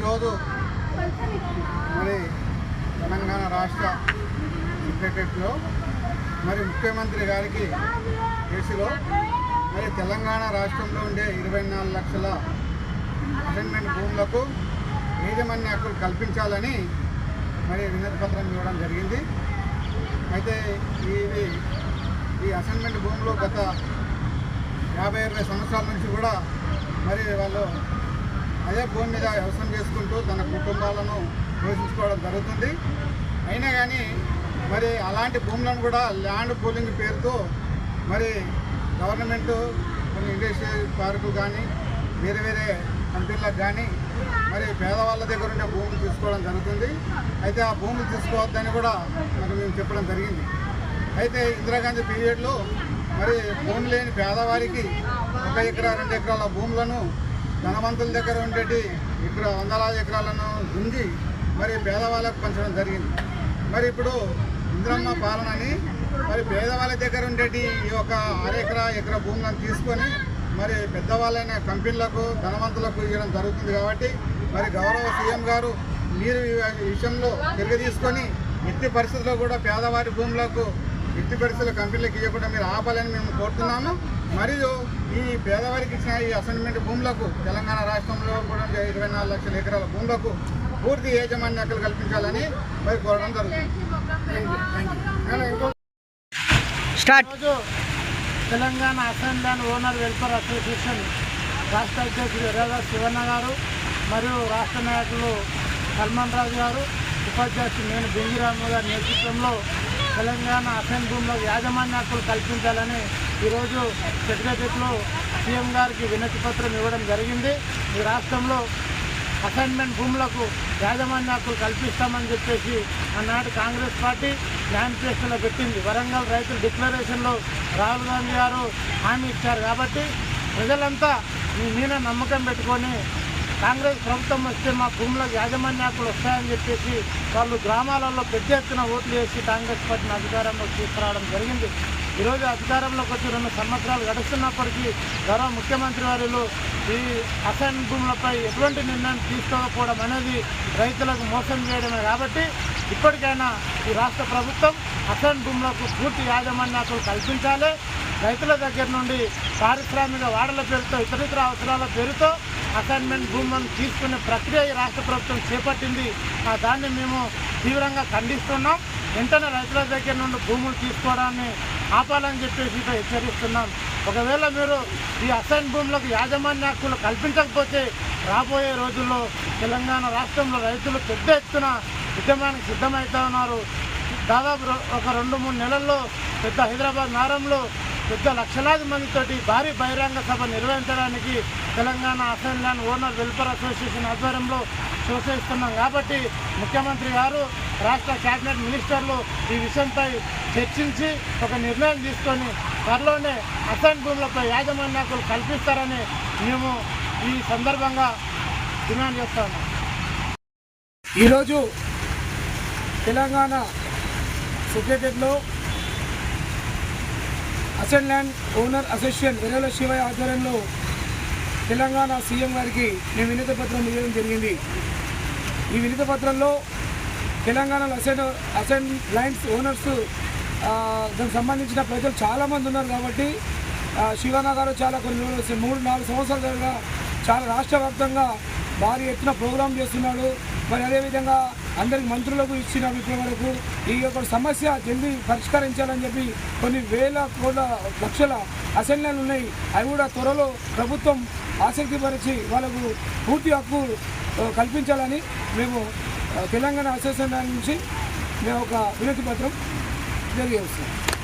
ఈరోజు మరి తెలంగాణ రాష్ట్ర సెక్రటరియట్లో మరి ముఖ్యమంత్రి గారికి కేసులో మరి తెలంగాణ రాష్ట్రంలో ఉండే ఇరవై నాలుగు లక్షల అసైన్మెంట్ భూములకు యాజమాన్య హక్కులు కల్పించాలని మరి వినతి పత్రం ఇవ్వడం జరిగింది. అయితే ఇది ఈ అసైన్మెంట్ భూములు గత యాభై ఇరవై సంవత్సరాల నుంచి కూడా మరి వాళ్ళు అదే భూమి మీద వ్యవసాయం చేసుకుంటూ తన కుటుంబాలను పోషించుకోవడం జరుగుతుంది. అయినా కానీ మరి అలాంటి భూములను కూడా ల్యాండ్ పూలింగ్ పేరుతో మరి గవర్నమెంట్ కొన్ని ఇండస్ట్రియల్ పార్కు కానీ వేరే వేరే కంపెనీలకు కానీ మరి పేదవాళ్ళ దగ్గర ఉండే భూములు తీసుకోవడం జరుగుతుంది. అయితే ఆ భూములు తీసుకోవద్దని కూడా మరి మేము చెప్పడం జరిగింది. అయితే ఇందిరాగాంధీ పీరియడ్లో మరి భూమి లేని పేదవారికి ఒక ఎకరా రెండు ఎకరాల భూములను ధనవంతుల దగ్గర ఉండేటి ఇక్కడ వందలాది ఎకరాలను గుంజి మరి పేదవాళ్ళకు పంచడం జరిగింది. మరి ఇప్పుడు ఇంద్రమ్మ పాలనని మరి పేదవాళ్ళ దగ్గర ఉండేటి ఈ యొక్క అరెకరా ఎకరా భూములను తీసుకొని మరి పెద్దవాళ్ళైన కంపెనీలకు ధనవంతులకు ఇవ్వడం జరుగుతుంది కాబట్టి మరి గౌరవ సీఎం గారు మీరు ఈ విషయంలో తిరిగి తీసుకొని ఎట్టి పరిస్థితుల్లో కూడా పేదవారి భూములకు ఎట్టి పరిస్థితుల్లో కంపెనీలకు ఇవ్వకుండా మీరు ఆపాలని మేము కోరుతున్నాము. మరియు ఈ పేదవారికి ఇచ్చిన ఈ అసైన్మెంట్ భూములకు తెలంగాణ రాష్ట్రంలో కూడా ఇరవై నాలుగు లక్షల ఎకరాల భూములకు పూర్తి యాజమాన్య హక్కులు కల్పించాలని మరి కోరడం జరుగుతుంది. Telangana assembly and owner welfare association రాష్ట్ర అధ్యక్షుడు ఎర్రగా శివన్న గారు మరియు రాష్ట్ర నాయకులు సల్మాన్ రాజు గారు ఉపాధ్యక్షుడు నేను బెంగిరాము గారి నేతృత్వంలో తెలంగాణ అసెంబ్లీలో యాజమాన్య హక్కులు కల్పించాలని ఈరోజు సెక్రటరీలో సీఎం గారికి వినతి పత్రం ఇవ్వడం జరిగింది. ఈ రాష్ట్రంలో అసైన్మెంట్ భూములకు యాజమాన్య హక్కులు కల్పిస్తామని చెప్పేసి ఆనాటి కాంగ్రెస్ పార్టీ మేనిఫెస్టోలో పెట్టింది. వరంగల్ రైతుల డిక్లరేషన్లో రాహుల్ గాంధీ గారు హామీ ఇచ్చారు కాబట్టి ప్రజలంతా మీ మీద నమ్మకం పెట్టుకొని కాంగ్రెస్ ప్రభుత్వం వస్తే మా భూములకు యాజమాన్యాకులు వస్తాయని చెప్పేసి వాళ్ళు గ్రామాలలో పెద్ద ఎత్తున ఓట్లు వేసి కాంగ్రెస్ పార్టీని అధికారంలోకి తీసుకురావడం జరిగింది. ఈరోజు అధికారంలోకి వచ్చి రెండు సంవత్సరాలు గడుస్తున్నప్పటికీ గౌరవ ముఖ్యమంత్రి వారిలో ఈ అసైన్ భూములపై ఎటువంటి నిర్ణయం తీసుకోకపోవడం అనేది రైతులకు మోసం చేయడమే కాబట్టి ఇప్పటికైనా ఈ రాష్ట్ర ప్రభుత్వం అసైన్ భూములకు పూర్తి యాజమాన్యాకులు కల్పించాలి. రైతుల దగ్గర నుండి పారిశ్రామిక వాడల పేరుతో ఇతరితర అవసరాల పేరుతో అసైన్మెంట్ భూములను తీసుకునే ప్రక్రియ ఈ రాష్ట్ర ప్రభుత్వం చేపట్టింది. దాన్ని మేము తీవ్రంగా ఖండిస్తున్నాం. వెంటనే రైతుల దగ్గర నుండి భూములు తీసుకోవడాన్ని ఆపాలని చెప్పేసి హెచ్చరిస్తున్నాం. ఒకవేళ మీరు ఈ అసైన్ భూములకు యాజమాన్య హక్కులు కల్పించకపోతే రాబోయే రోజుల్లో తెలంగాణ రాష్ట్రంలో రైతులు పెద్ద ఎత్తున ఉద్యమానికి సిద్ధమవుతా ఉన్నారు. దాదాపు ఒక రెండు మూడు నెలల్లో పెద్ద హైదరాబాద్ నగరంలో పెద్ద లక్షలాది మందితోటి భారీ బహిరంగ సభ నిర్వహించడానికి Telangana assembly and owner welfare association ఆధ్వర్యంలో ప్రోత్సహిస్తున్నాం. కాబట్టి ముఖ్యమంత్రి గారు రాష్ట్ర కేబినెట్ మినిస్టర్లు ఈ విషయంపై చర్చించి ఒక నిర్ణయం తీసుకొని త్వరలోనే అసైన్ భూములపై యాజమాన్య హక్కులు కల్పిస్తారని మేము ఈ సందర్భంగా డిమాండ్ చేస్తా ఉన్నాం. ఈరోజు తెలంగాణ సెక్రటరీలో అసెంట్ ల్యాండ్ ఓనర్ అసోసియేషన్ వెరల శివయ్య ఆధ్వర్యంలో తెలంగాణ సీఎం గారికి మేము వినతి పత్రం ఇవ్వడం జరిగింది. ఈ వినతి పత్రంలో తెలంగాణలో అసెంట్ అసెంట్ ల్యాండ్స్ ఓనర్స్ దానికి సంబంధించిన ప్రజలు చాలామంది ఉన్నారు కాబట్టి శివనా గారు చాలా కొన్ని రోజులు మూడు నాలుగు సంవత్సరాలుగా చాలా రాష్ట్ర వ్యాప్తంగా భారీ ఎత్తున ప్రోగ్రాం చేస్తున్నాడు. మరి అదేవిధంగా అందరికి మంత్రులకు ఇచ్చిన వరకు ఈ యొక్క సమస్య జల్దీ పరిష్కరించాలని చెప్పి కొన్ని వేల కోట్ల లక్షల అసెంబ్లీలు ఉన్నాయి. అవి కూడా త్వరలో ప్రభుత్వం ఆసక్తిపరిచి వాళ్ళకు పూర్తి హక్కు కల్పించాలని మేము తెలంగాణ అసోసియేషన్ నుంచి మేము ఒక వినతి పత్రం తెలియజేస్తున్నాం.